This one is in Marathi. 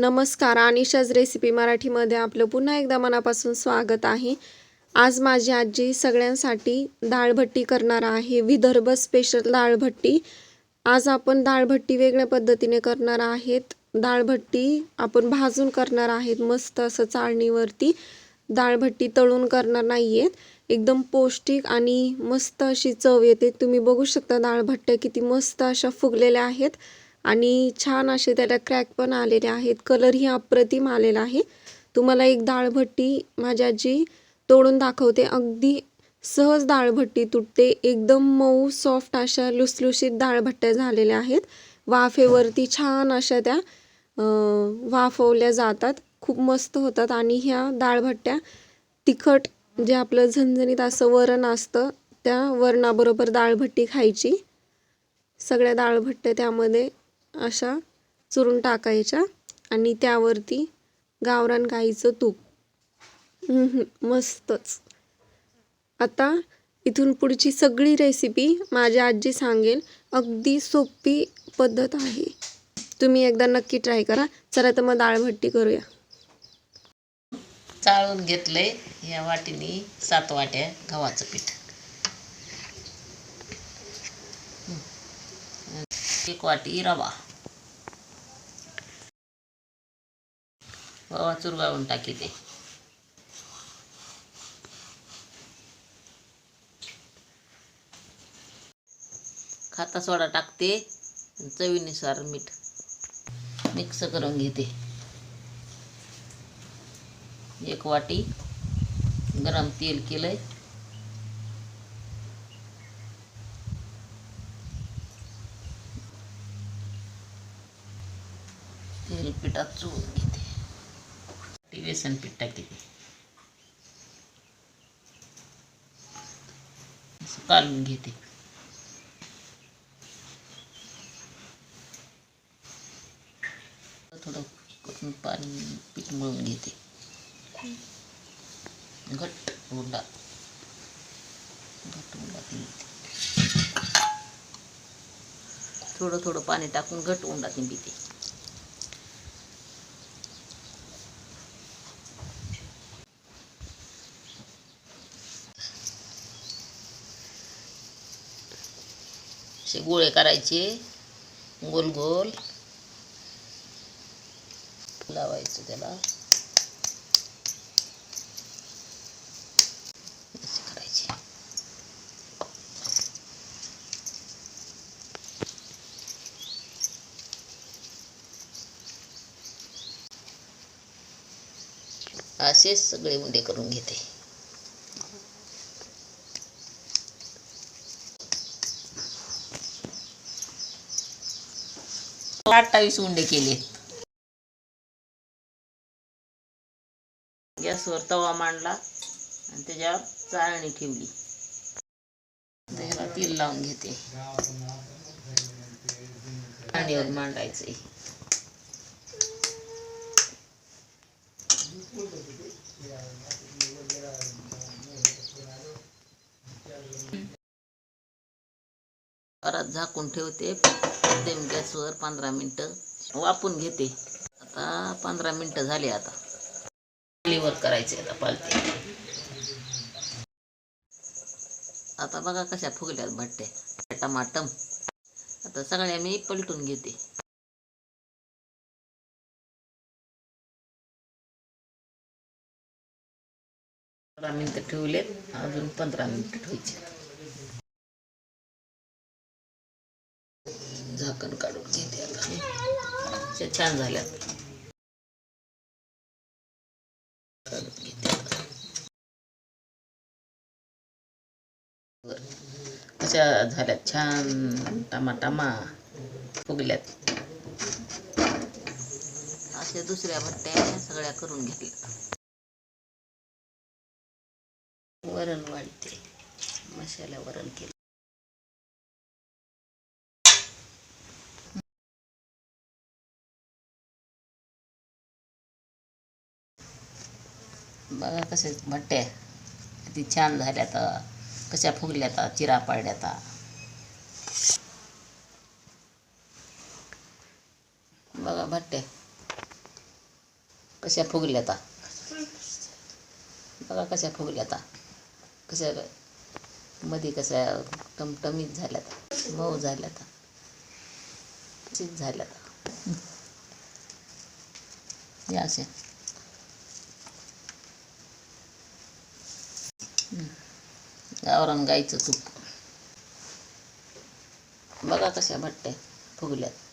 नमस्कार अनिशाज रेसिपी मराठीमध्ये आपलं पुन्हा एकदा मनापासून स्वागत आहे. आज माझी आजी सगळ्यांसाठी डाळभट्टी करणार आहे. विदर्भ स्पेशल डाळभट्टी आज आपण डाळभट्टी वेगळ्या पद्धतीने करणार आहेत. डाळभट्टी आपण भाजून करणार आहेत मस्त असं चाळणीवरती. डाळभट्टी तळून करणार नाही आहेत एकदम पौष्टिक आणि मस्त अशी चव येते. तुम्ही बघू शकता डाळभट्ट्या किती मस्त अशा फुगलेल्या आहेत. आणि छान असे त्याला क्रॅक पण आलेले आहेत. कलरही अप्रतिम आलेला आहे. तुम्हाला एक डाळभट्टी माझी आजी तोडून दाखवते. अगदी सहज डाळभट्टी तुटते. एकदम मऊ सॉफ्ट अशा लुसलुशीत डाळभट्ट्या झालेल्या आहेत. वाफेवरती छान अशा त्या वाफवल्या जातात. खूप मस्त होतात. आणि ह्या डाळभट्ट्या तिखट जे आपलं झणझणीत असं वरण असतं त्या वरणाबरोबर डाळभट्टी खायची. सगळ्या डाळभट्ट्या त्यामध्ये अशा चुरून टाकायच्या आणि त्यावरती गावरान गाईचं तूप. मस्तच. आता इथून पुढची सगळी रेसिपी माझी आजी सांगेल. अगदी सोपी पद्धत आहे. तुम्ही एकदा नक्की ट्राय करा. चला तर मग डाळभट्टी करूया. चाळून घेतलंय या वाटीने सात वाट्या गव्हाचं पीठ. एक वाटी रवा. रवा चुरगाळून टाकी ते. खाता सोडा टाकते चवीनुसार मीठ मिक्स करून घेते. एक वाटी गरम तेल केलंय. तेल पिठात चोळून घेते. ती बेसन पीठ टाकते असं कालून घेते थोडं करून पाणी पीठ मळून घेते घट्ट उंडा घट्ट उंडा तिंबते थोडं थोडं पाणी टाकून घट्ट उंडा तिंबिते असे गोळे करायचे. गोल गोल. लावायचं त्याला. करायचे. असेच सगळे उंडे करून घेते. अठ्ठावीस उंडे केले. गॅसवर तवा मांडला आणि त्याच्यावर चाळणी ठेवली. त्याला तेल लावून घेते. चाळणीवर मांडायचंय. परत झाकून ठेवते. मध्यम गॅसवर पंधरा मिनटं वापून घेते. आता पंधरा मिनटं झाली आता. पालीवर करायचे आता पालते आता बघा कशा फुगल्यात भट्टे. टमाटम. आता सगळ्या मी पलटून घेते. पंधरा मिनटं ठेवलेत. अजून पंधरा मिनिटं ठेवायचे. झाकण काढून घेते आता. छान झाल्यात काढून घेते झाल्यात? छान. टमाटामा. फुगल्यात. अशा दुसऱ्या भट्ट्या सगळ्या करून घेतल्या. वरण वाढते. मसाला वरण केलं. बघा कसे भट्टे किती छान झाल्यात. कशा फुगल्यात. चिरा पाडल्यात. बघा भट्टे कशा फुगल्या आता बघा कशा फुगल्या आता कशा मध्ये कशा टमटमीत झाल्यात. मऊ झाल्यात. तशीच झाल्यात. या असे. गावरान गाईचं तूप. बघा कशा भट्ट्या फुगल्यात.